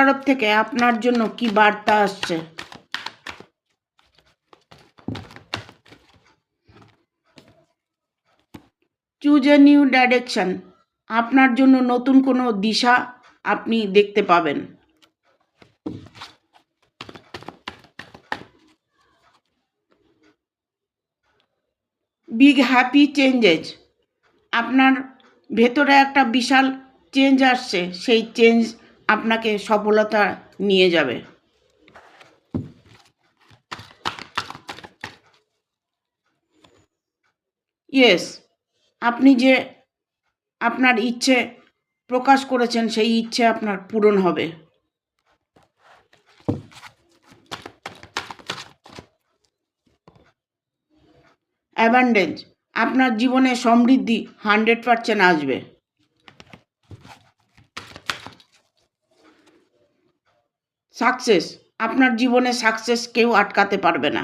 তরফ থেকে আপনার জন্য কি বার্তা আসছে? চুজ এ নিউ ডাইরেকশন আপনার জন্য নতুন কোনো দিশা আপনি দেখতে পাবেন। বিগ হ্যাপি চেঞ্জেস আপনার ভেতরে একটা বিশাল চেঞ্জ আসছে, সেই চেঞ্জ আপনাকে সফলতা নিয়ে যাবে। ইয়েস আপনি যে আপনার ইচ্ছে প্রকাশ করেছেন, সেই ইচ্ছে আপনার পূরণ হবে। অ্যাবান্ডেন্স আপনার জীবনে সমৃদ্ধি হান্ড্রেড পারসেন্ট আসবে। সাকসেস। আপনার জীবনে সাকসেস কেউ আটকাতে পারবে না।